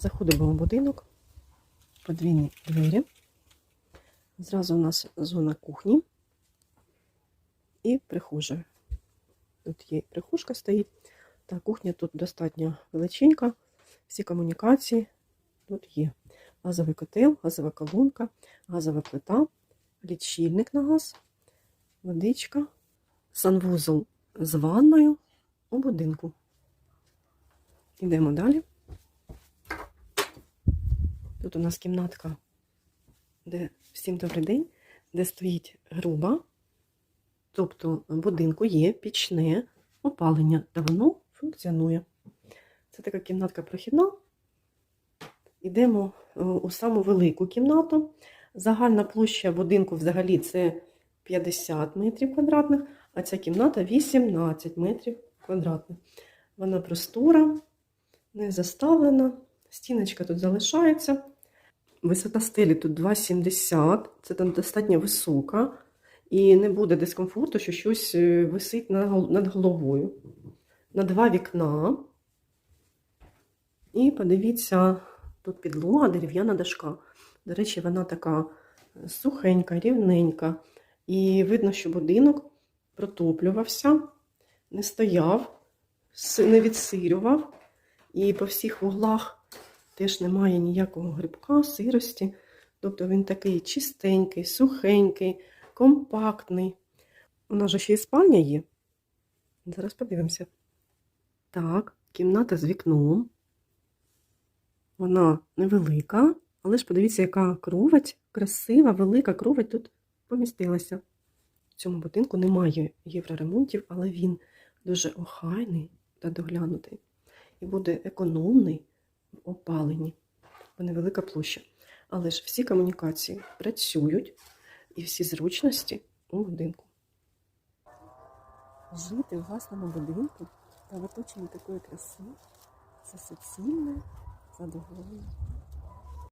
Заходимо в будинок, подвійні двері. Зразу у нас зона кухні і прихожа. Тут є прихожка стоїть. Та кухня тут достатньо величенька. Всі комунікації тут є. Газовий котел, газова колонка, газова плита, лічильник на газ, водичка, санвузол з ванною у будинку. Йдемо далі. Тут у нас кімнатка, де всім добрий день, де стоїть груба. Тобто будинку є пічне опалення, та воно функціонує. Це така кімнатка прохідна. Йдемо е, у саму велику кімнату. Загальна площа будинку взагалі це 50 метрів квадратних, а ця кімната 18 метрів квадратних. Вона простора, не заставлена, стіночка тут залишається. Висота стелі тут 2,70, це там достатньо висока, і не буде дискомфорту, що щось е, висить над головою. На два вікна. І подивіться, тут підлога, дерев'яна дошка. До речі, вона така сухенька, рівненька. І видно, що будинок протоплювався, не стояв, не відсирював. І по всіх вуглах теж немає ніякого грибка, сирості. Тобто він такий чистенький, сухенький, компактний. У нас же ще і спальня є. Зараз подивимося. Так, кімната з вікном. Вона невелика, але ж подивіться, яка кровать, красива, велика кровать тут помістилася. В цьому будинку немає євроремонтів, але він дуже охайний та доглянутий. І буде економний в опаленні, бо невелика площа. Але ж всі комунікації працюють і всі зручності у будинку. Жити у власному будинку та в оточенні такої краси це суцільне задоволення.